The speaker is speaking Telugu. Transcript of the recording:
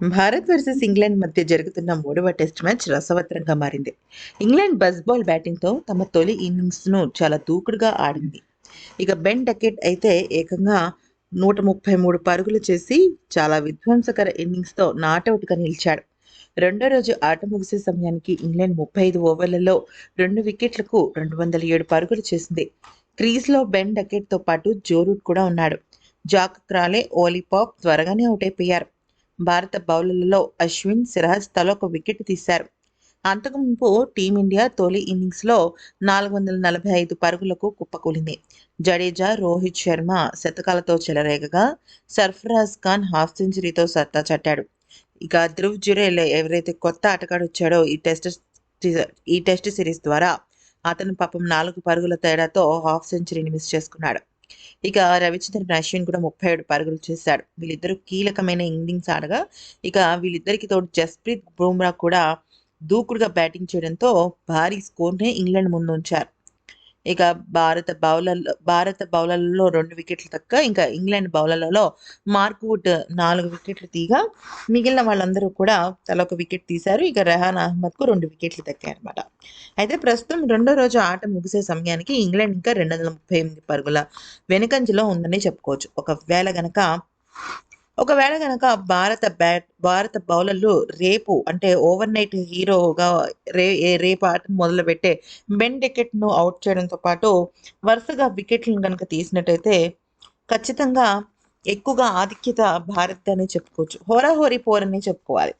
భారత్ వర్సెస్ ఇంగ్లాండ్ మధ్య జరుగుతున్న మూడవ టెస్ట్ మ్యాచ్ రసవత్రంగా మారింది. ఇంగ్లాండ్ బస్ బాల్ బ్యాటింగ్తో తమ తొలి ఇన్నింగ్స్ను చాలా దూకుడుగా ఆడింది. ఇక బెన్ డకెట్ అయితే ఏకంగా నూట ముప్పై మూడు పరుగులు చేసి చాలా విధ్వంసకర ఇన్నింగ్స్తో నాటౌట్గా నిలిచాడు. రెండో రోజు ఆట ముగిసే సమయానికి ఇంగ్లాండ్ ముప్పై ఐదు ఓవర్లలో రెండు వికెట్లకు రెండు వందల ఏడు పరుగులు చేసింది. క్రీజ్లో బెన్ డకెట్తో పాటు జో రూట్ కూడా ఉన్నాడు. జాక్ క్రాలే ఓలీపాప్ త్వరగానే అవుట్ అయిపోయారు. భారత బౌలర్లలో అశ్విన్ సిరాజ్ తలో ఒక వికెట్ తీశారు. అంతకుముందు టీమిండియా తొలి ఇన్నింగ్స్లో నాలుగు వందల నలభై ఐదు పరుగులకు కుప్పకూలింది జడేజా రోహిత్ శర్మ శతకాలతో చెలరేగగా సర్ఫరాజ్ ఖాన్ హాఫ్ సెంచరీతో సత్తా చట్టాడు ఇక ధ్రువ్ జురేల్ ఎవరైతే కొత్త ఆటగాడు వచ్చాడో ఈ టెస్ట్ ఈ టెస్ట్ సిరీస్ ద్వారా అతను పాపం నాలుగు పరుగుల తేడాతో హాఫ్ సెంచరీని మిస్ చేసుకున్నాడు. ఇక రవిచంద్రన్ అశ్విన్ కూడా ముప్పై ఏడు పరుగులు చేశాడు. వీళ్ళిద్దరూ కీలకమైన ఇన్నింగ్స్ ఆడగా ఇక వీళ్ళిద్దరికి తోడు జస్ప్రీత్ బుమ్రా కూడా దూకుడుగా బ్యాటింగ్ చేయడంతో భారీ స్కోర్నే ఇంగ్లాండ్ ముందు ఉంచారు ఇక భారత బౌలర్ భారత బౌలర్లలో రెండు వికెట్లు తక్క ఇంకా ఇంగ్లాండ్ బౌలర్లలో మార్క్ వుడ్ నాలుగు వికెట్లు తీగా మిగిలిన వాళ్ళందరూ కూడా తల ఒక వికెట్ తీశారు. ఇక రెహాన్ అహ్మద్కు రెండు వికెట్లు తక్కాయి అనమాట అయితే ప్రస్తుతం రెండో రోజు ఆట ముగిసే సమయానికి ఇంగ్లాండ్ ఇంకా రెండు వందల ముప్పై ఎనిమిది పరుగుల వెనుకంజలో ఉందని చెప్పుకోవచ్చు. ఒకవేళ గనక ఒకవేళ కనుక భారత బ్యాట్ భారత బౌలర్లు రేపు అంటే ఓవర్ నైట్ హీరోగా రే ఏ- రేపు ఆటను మొదలుపెట్టే బెన్ డెకెట్ను అవుట్ చేయడంతో పాటు వరుసగా వికెట్లను కనుక తీసినట్టయితే ఖచ్చితంగా ఎక్కువగా ఆధిక్యత భారత్ అని చెప్పుకోవచ్చు. హోరాహోరీ పోరని చెప్పుకోవాలి.